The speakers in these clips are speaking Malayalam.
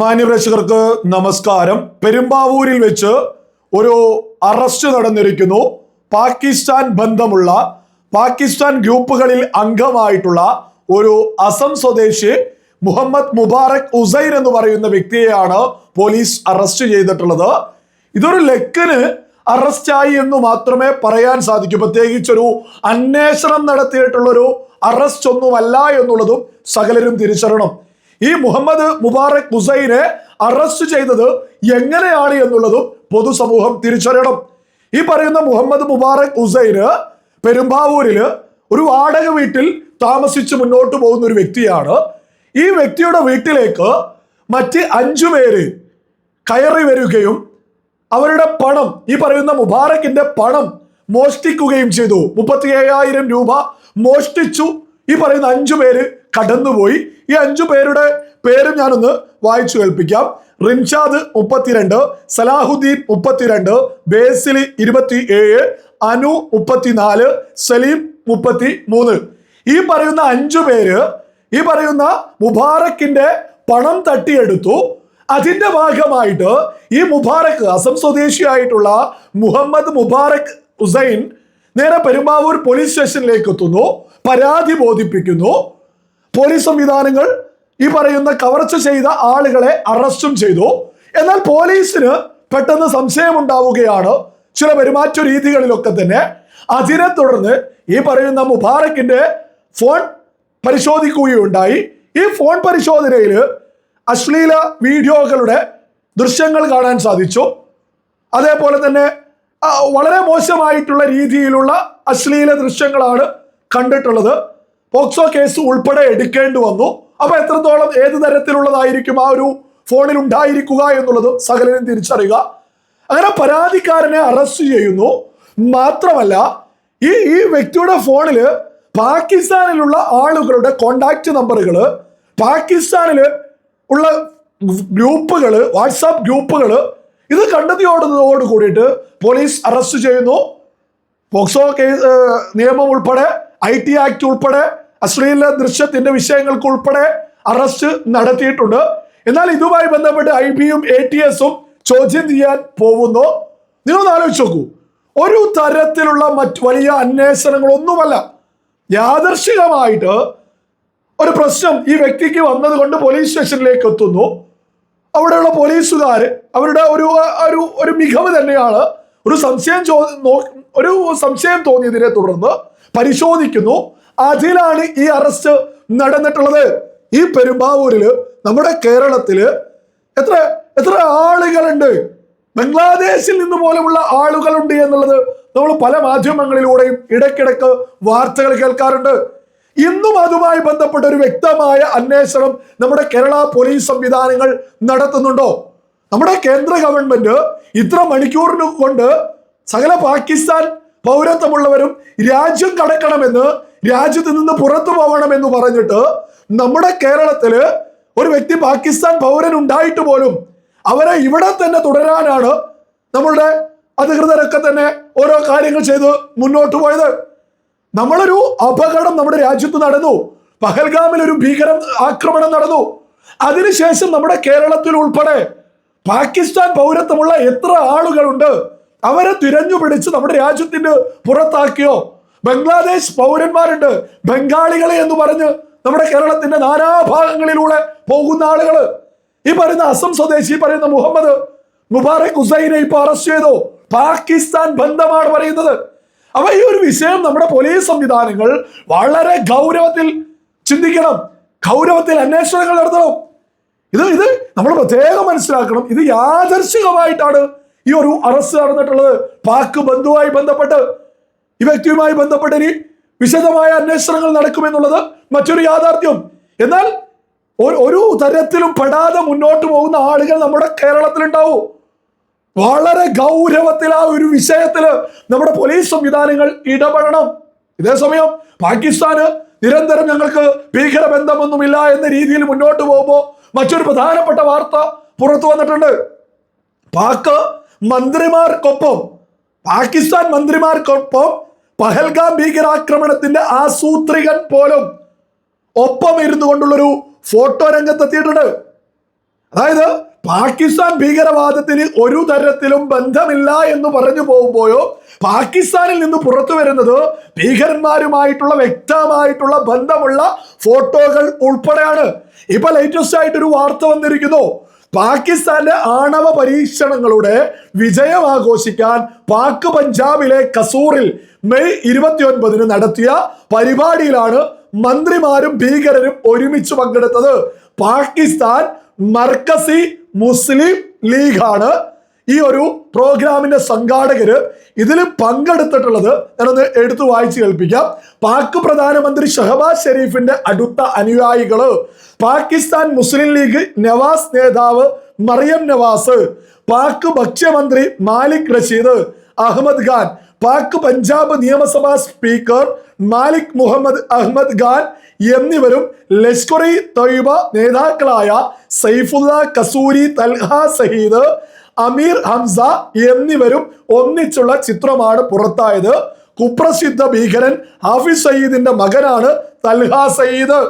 മാന്യപ്രേക്ഷകർക്ക് നമസ്കാരം. പെരുമ്പാവൂരിൽ വെച്ച് ഒരു അറസ്റ്റ് നടന്നിരിക്കുന്നു. പാകിസ്ഥാൻ ബന്ധമുള്ള പാകിസ്ഥാൻ ഗ്രൂപ്പുകളിൽ അംഗമായിട്ടുള്ള ഒരു അസം സ്വദേശി മുഹമ്മദ് മുബാറക് ഉസൈൻ എന്ന് പറയുന്ന വ്യക്തിയെയാണ് പോലീസ് അറസ്റ്റ് ചെയ്തിട്ടുള്ളത്. ഇതൊരു ലക്കിന് അറസ്റ്റായി എന്ന് മാത്രമേ പറയാൻ സാധിക്കൂ. പ്രത്യേകിച്ചൊരു അന്വേഷണം നടത്തിയിട്ടുള്ളൊരു അറസ്റ്റ് ഒന്നുമല്ല എന്നുള്ളതും സകലരും തിരിച്ചറിയണം. ഈ മുഹമ്മദ് മുബാറക് ഹുസൈനെ അറസ്റ്റ് ചെയ്തത് എങ്ങനെയാണ് എന്നുള്ളതും പൊതുസമൂഹം തിരിച്ചറിയണം. ഈ പറയുന്ന മുഹമ്മദ് മുബാറക് ഹുസൈന് പെരുമ്പാവൂരിൽ ഒരു വാടക വീട്ടിൽ താമസിച്ച് മുന്നോട്ട് പോകുന്ന ഒരു വ്യക്തിയാണ്. ഈ വ്യക്തിയുടെ വീട്ടിലേക്ക് മറ്റ് അഞ്ചു പേര് കയറി വരികയും അവരുടെ പണം ഈ പറയുന്ന മുബാറക്കിന്റെ പണം മോഷ്ടിക്കുകയും ചെയ്തു. മുപ്പത്തി രൂപ മോഷ്ടിച്ചു. ഈ പറയുന്ന അഞ്ചു പേര് കടന്നുപോയി. ഈ അഞ്ചു പേരുടെ പേരും ഞാനൊന്ന് വായിച്ചു കേൾപ്പിക്കാം. റിൻഷാദ് മുപ്പത്തിരണ്ട് സലാഹുദ്ദീൻ മുപ്പത്തിരണ്ട് ബേസിലി ഇരുപത്തി ഏഴ് അനു മുപ്പത്തിനാല് സലീം മുപ്പത്തി മൂന്ന് ഈ പറയുന്ന അഞ്ചു പേര് ഈ പറയുന്ന മുബാറക്കിന്റെ പണം തട്ടിയെടുത്തു. അതിന്റെ ഭാഗമായിട്ട് ഈ മുബാറക്ക് അസം സ്വദേശിയായിട്ടുള്ള മുഹമ്മദ് മുബാറക് ഹുസൈൻ നേരെ പെരുമ്പാവൂർ പോലീസ് സ്റ്റേഷനിലേക്ക് എത്തുന്നു. പരാതി ബോധിപ്പിക്കുന്നു. പോലീസ് സംവിധാനങ്ങൾ ഈ പറയുന്ന കവർച്ച ചെയ്ത ആളുകളെ അറസ്റ്റും ചെയ്തു. എന്നാൽ പോലീസിന് പെട്ടെന്ന് സംശയം ഉണ്ടാവുകയാണ് ചില പെരുമാറ്റ രീതികളിലൊക്കെ തന്നെ. അതിനെ തുടർന്ന് ഈ പറയുന്ന മുബാറക്കിന്റെ ഫോൺ പരിശോധിക്കുകയുണ്ടായി. ഈ ഫോൺ പരിശോധനയിൽ അശ്ലീല വീഡിയോകളുടെ ദൃശ്യങ്ങൾ കാണാൻ സാധിച്ചു. അതേപോലെ തന്നെ വളരെ മോശമായിട്ടുള്ള രീതിയിലുള്ള അശ്ലീല ദൃശ്യങ്ങളാണ് കണ്ടിട്ടുള്ളത്. പോക്സോ കേസ് ഉൾപ്പെടെ എടുക്കേണ്ടി വന്നു. അപ്പൊ എത്രത്തോളം ഏത് തരത്തിലുള്ളതായിരിക്കും ആ ഒരു ഫോണിൽ ഉണ്ടായിരിക്കുക എന്നുള്ളത് സകലനും തിരിച്ചറിയുക. അങ്ങനെ പരാതിക്കാരനെ അറസ്റ്റ് ചെയ്യുന്നു. മാത്രമല്ല ഈ ഈ വ്യക്തിയുടെ ഫോണിൽ പാകിസ്ഥാനിലുള്ള ആളുകളുടെ കോണ്ടാക്ട് നമ്പറുകൾ പാകിസ്ഥാനിൽ ഉള്ള ഗ്രൂപ്പുകൾ വാട്സാപ്പ് ഗ്രൂപ്പുകൾ ഇത് കണ്ടെത്തിയോടുന്നതോട് കൂടിയിട്ട് പോലീസ് അറസ്റ്റ് ചെയ്യുന്നു. പോക്സോ കേസ് നിയമം ഉൾപ്പെടെ ഐ ടി ആക്ട് ഉൾപ്പെടെ അശ്ലീല ദൃശ്യത്തിന്റെ വിഷയങ്ങൾക്ക് ഉൾപ്പെടെ അറസ്റ്റ് നടത്തിയിട്ടുണ്ട്. എന്നാൽ ഇതുമായി ബന്ധപ്പെട്ട് ഐ ബിയും എ ടി എസും ചോദ്യം ചെയ്യാൻ പോകുന്നു. നിങ്ങളൊന്ന് ആലോചിച്ച് നോക്കൂ. ഒരു തരത്തിലുള്ള മറ്റ് വലിയ അന്വേഷണങ്ങളൊന്നുമല്ല. യാദർശികമായിട്ട് ഒരു പ്രശ്നം ഈ വ്യക്തിക്ക് വന്നത് കൊണ്ട് പോലീസ് സ്റ്റേഷനിലേക്ക് എത്തുന്നു. അവിടെയുള്ള പോലീസുകാർ അവരുടെ ഒരു ഒരു ഒരു മികവ് തന്നെയാണ് ഒരു സംശയം ഒരു സംശയം തോന്നിയതിനെ തുടർന്ന് പരിശോധിക്കുന്നു. അതിലാണ് ഈ അറസ്റ്റ് നടന്നിട്ടുള്ളത്. ഈ പെരുമ്പാവൂരിൽ നമ്മുടെ കേരളത്തിൽ എത്ര എത്ര ആളുകളുണ്ട്? ബംഗ്ലാദേശിൽ നിന്ന് പോലുമുള്ള ആളുകളുണ്ട് എന്നുള്ളത് നമ്മൾ പല മാധ്യമങ്ങളിലൂടെയും ഇടയ്ക്കിടയ്ക്ക് വാർത്തകൾ കേൾക്കാറുണ്ട്. ഇന്നും അതുമായി ബന്ധപ്പെട്ട ഒരു വ്യക്തമായ അന്വേഷണം നമ്മുടെ കേരള പോലീസ് സംവിധാനങ്ങൾ നടത്തുന്നുണ്ടോ? നമ്മുടെ കേന്ദ്ര ഗവൺമെന്റ് ഇത്ര മണിക്കൂറിന് കൊണ്ട് സകല പാകിസ്ഥാൻ പൗരത്വമുള്ളവരും രാജ്യം കടക്കണമെന്ന് രാജ്യത്ത് നിന്ന് പുറത്തു പോകണമെന്ന് പറഞ്ഞിട്ട് നമ്മുടെ കേരളത്തിൽ ഒരു വ്യക്തി പാകിസ്ഥാൻ പൗരൻ ഉണ്ടായിട്ട് പോലും അവരെ ഇവിടെ തന്നെ തുടരാനാണ് നമ്മളുടെ അധികൃതരൊക്കെ തന്നെ ഓരോ കാര്യങ്ങൾ ചെയ്ത് മുന്നോട്ട് പോയത്. നമ്മളൊരു അപകടം നമ്മുടെ രാജ്യത്ത് നടന്നു. പഹൽഗാമിൽ ഒരു ഭീകര ആക്രമണം നടന്നു. അതിനുശേഷം നമ്മുടെ കേരളത്തിൽ ഉൾപ്പെടെ പാകിസ്ഥാൻ പൗരത്വമുള്ള എത്ര ആളുകളുണ്ട്? അവരെ തിരഞ്ഞു പിടിച്ച് നമ്മുടെ രാജ്യത്തിന് പുറത്താക്കിയോ? ബംഗ്ലാദേശ് പൗരന്മാരുണ്ട്. ബംഗാളികൾ എന്ന് പറഞ്ഞ് നമ്മുടെ കേരളത്തിന്റെ നാനാഭാഗങ്ങളിലൂടെ പോകുന്ന ആളുകൾ ഈ പറയുന്ന അസം സ്വദേശി പറയുന്ന മുഹമ്മദ് മുബാറക് ഹുസൈനെ ഇപ്പൊ അറസ്റ്റ് ചെയ്തു. പാകിസ്ഥാൻ ബന്ധമാണ് പറയുന്നത്. അപ്പൊ ഈ ഒരു വിഷയം നമ്മുടെ പോലീസ് സംവിധാനങ്ങൾ വളരെ ഗൗരവത്തിൽ ചിന്തിക്കണം. ഗൗരവത്തിൽ അന്വേഷണങ്ങൾ നടത്തണം. ഇത് ഇത് നമ്മൾ പ്രത്യേകം മനസ്സിലാക്കണം. ഇത് യാദർശികമായിട്ടാണ് ഈ ഒരു അറസ്റ്റ് നടന്നിട്ടുള്ളത്. പാക് ബന്ധുവായി ബന്ധപ്പെട്ട് ഈ വ്യക്തിയുമായി ബന്ധപ്പെട്ട് ഇനി വിശദമായ അന്വേഷണങ്ങൾ നടക്കുമെന്നുള്ളത് മറ്റൊരു യാഥാർത്ഥ്യം. എന്നാൽ ഒരു- തരത്തിലും പെടാതെ മുന്നോട്ട് പോകുന്ന ആളുകൾ നമ്മുടെ കേരളത്തിലുണ്ടാവും. വളരെ ഗൗരവത്തിൽ ആ ഒരു വിഷയത്തിൽ നമ്മുടെ പോലീസ് സംവിധാനങ്ങൾ ഇടപെടണം. ഇതേസമയം പാകിസ്ഥാന് നിരന്തരം ഞങ്ങൾക്ക് ഭീകര ബന്ധമൊന്നുമില്ല എന്ന രീതിയിൽ മുന്നോട്ട് പോകുമ്പോൾ മറ്റൊരു പ്രധാനപ്പെട്ട വാർത്ത പുറത്തു വന്നിട്ടുണ്ട്. പാക് മന്ത്രിമാർക്കൊപ്പം പാകിസ്ഥാൻ മന്ത്രിമാർക്കൊപ്പം പഹൽഗാം ഭീകരാക്രമണത്തിന്റെ ആസൂത്രികൻ പോലും ഒപ്പം ഇരുന്നു കൊണ്ടുള്ളൊരു ഫോട്ടോ രംഗത്തെത്തിയിട്ടുണ്ട്. അതായത് പാകിസ്ഥാൻ ഭീകരവാദത്തിന് ഒരു തരത്തിലും ബന്ധമില്ല എന്ന് പറഞ്ഞു പോകുമ്പോഴോ പാകിസ്ഥാനിൽ നിന്ന് പുറത്തു വരുന്നത് ഭീകരന്മാരുമായിട്ടുള്ള വ്യക്തമായിട്ടുള്ള ബന്ധമുള്ള ഫോട്ടോകൾ ഉൾപ്പെടെയാണ്. ഇപ്പൊ ലേറ്റസ്റ്റ് ആയിട്ടൊരു വാർത്ത വന്നിരിക്കുന്നു. പാകിസ്ഥാന്റെ ആണവ പരീക്ഷണങ്ങളുടെ വിജയം ആഘോഷിക്കാൻ പാക് പഞ്ചാബിലെ കസൂറിൽ മെയ് ഇരുപത്തിയൊൻപതിന് നടത്തിയ പരിപാടിയിലാണ് മന്ത്രിമാരും ഭീകരരും ഒരുമിച്ച് പങ്കെടുത്തത്. പാകിസ്ഥാൻ മർക്കസി മുസ്ലിം ലീഗാണ്. ഈ ഒരു പ്രോഗ്രാമിന്റെ സംഘാടകര് ഇതിൽ പങ്കെടുത്തിട്ടുള്ളത് ഞാനൊന്ന് എടുത്തു വായിച്ചു കേൾപ്പിക്കാം. പാക് പ്രധാനമന്ത്രി ഷഹബാസ് ഷെരീഫിന്റെ അടുത്ത അനുയായികൾ പാകിസ്ഥാൻ മുസ്ലിം ലീഗ് നവാസ് നേതാവ് മറിയം നവാസ് പാക് ഭക്ഷ്യമന്ത്രി മാലിക് റഷീദ് അഹമ്മദ് ഖാൻ പാക് പഞ്ചാബ് നിയമസഭാ സ്പീക്കർ മാലിക് മുഹമ്മദ് അഹമ്മദ് ഖാൻ എന്നിവരും ലഷ്കർ ഇ തൊയ്ബ നേതാക്കളായ സൈഫുല്ല കസൂരി തൽഹ സഹീദ് അമീർ ഹംസ എന്നിവരും ഒന്നിച്ചുള്ള ചിത്രമാണ് പുറത്തായത്. കുപ്രസിദ്ധ ഭീകരൻ ഹാഫിസ് സയ്യിദിന്റെ മകനാണ് തൽഹ സയ്യിദ്.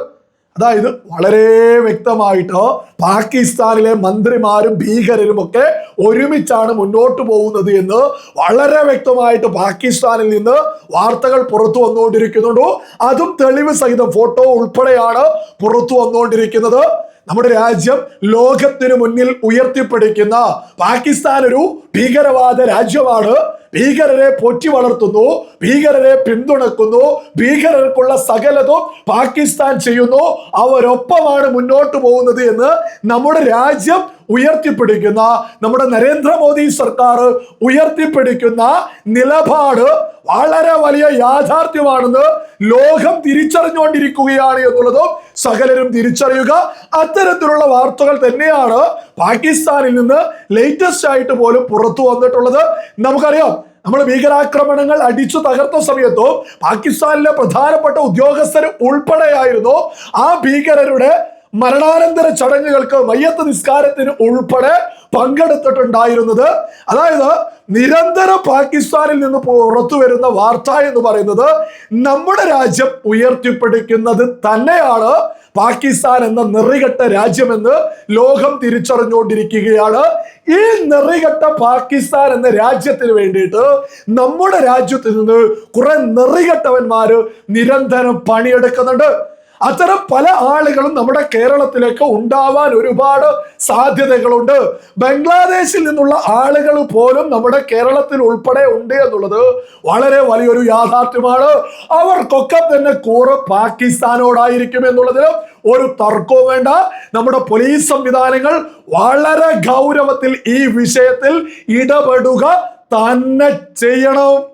അതായത് വളരെ വ്യക്തമായിട്ട് പാകിസ്ഥാനിലെ മന്ത്രിമാരും ഭീകരരും ഒക്കെ ഒരുമിച്ചാണ് മുന്നോട്ട് പോകുന്നത് എന്ന് വളരെ വ്യക്തമായിട്ട് പാകിസ്ഥാനിൽ നിന്ന് വാർത്തകൾ പുറത്തു വന്നുകൊണ്ടിരിക്കുന്നുണ്ടോ. അതും തെളിവ് സഹിതം ഫോട്ടോ ഉൾപ്പെടെയാണ് പുറത്തു വന്നുകൊണ്ടിരിക്കുന്നത്. നമ്മുടെ രാജ്യം ലോകത്തിന് മുന്നിൽ ഉയർത്തിപ്പിടിക്കുന്ന പാകിസ്ഥാൻ ഒരു ഭീകരവാദ രാജ്യമാണ്. ഭീകരരെ പോറ്റി വളർത്തുന്നു ഭീകരരെ പിന്തുണക്കുന്നു ഭീകരർക്കുള്ള സകലതും പാകിസ്ഥാൻ ചെയ്യുന്നു. അവരൊപ്പമാണ് മുന്നോട്ട് പോകുന്നത് എന്ന് നമ്മുടെ രാജ്യം ഉയർത്തിപ്പിടിക്കുന്ന നമ്മുടെ നരേന്ദ്രമോദി സർക്കാർ ഉയർത്തിപ്പിടിക്കുന്ന നിലപാട് വളരെ വലിയ യാഥാർത്ഥ്യമാണെന്ന് ലോകം തിരിച്ചറിഞ്ഞുകൊണ്ടിരിക്കുകയാണ് എന്നുള്ളതും സകലരും തിരിച്ചറിയുക. അത്തരത്തിലുള്ള വാർത്തകൾ തന്നെയാണ് പാകിസ്ഥാനിൽ നിന്ന് ലേറ്റസ്റ്റ് ആയിട്ട് പോലും പുറത്തു വന്നിട്ടുള്ളത്. നമുക്കറിയാം നമ്മൾ ഭീകരാക്രമണങ്ങൾ അടിച്ചു തകർത്ത സമയത്തും പാകിസ്ഥാനിലെ പ്രധാനപ്പെട്ട ഉദ്യോഗസ്ഥർ ഉൾപ്പെടെയായിരുന്നു ആ ഭീകരരുടെ മരണാനന്തര ചടങ്ങുകൾക്ക് മയ്യത്ത് നിസ്കാരത്തിന് ഉൾപ്പെടെ പങ്കെടുത്തിട്ടുണ്ടായിരുന്നത്. അതായത് നിരന്തരം പാകിസ്ഥാനിൽ നിന്ന് പുറത്തു വരുന്ന വാർത്ത എന്ന് പറയുന്നത് നമ്മുടെ രാജ്യം ഉയർത്തിപ്പിടിക്കുന്നത് തന്നെയാണ്. പാകിസ്ഥാൻ എന്ന നിറികെട്ട രാജ്യമെന്ന് ലോകം തിരിച്ചറിഞ്ഞുകൊണ്ടിരിക്കുകയാണ്. ഈ നിറികെട്ട പാകിസ്ഥാൻ എന്ന രാജ്യത്തിന് വേണ്ടിയിട്ട് നമ്മുടെ രാജ്യത്ത് നിന്ന് കുറെ നിറികെട്ടവന്മാര് നിരന്തരം പണിയെടുക്കുന്നുണ്ട്. അത്തരം പല ആളുകളും നമ്മുടെ കേരളത്തിലേക്ക് ഉണ്ടാവാൻ ഒരുപാട് സാധ്യതകളുണ്ട്. ബംഗ്ലാദേശിൽ നിന്നുള്ള ആളുകൾ പോലും നമ്മുടെ കേരളത്തിൽ ഉൾപ്പെടെ ഉണ്ട് എന്നുള്ളത് വളരെ വലിയൊരു യാഥാർത്ഥ്യമാണ്. അവർക്കൊക്കെ തന്നെ കൂറ് പാകിസ്ഥാനോടായിരിക്കും എന്നുള്ളതിലും ഒരു തർക്കവും വേണ്ട. നമ്മുടെ പോലീസ് സംവിധാനങ്ങൾ വളരെ ഗൗരവത്തിൽ ഈ വിഷയത്തിൽ ഇടപെടുക തന്നെ ചെയ്യണം.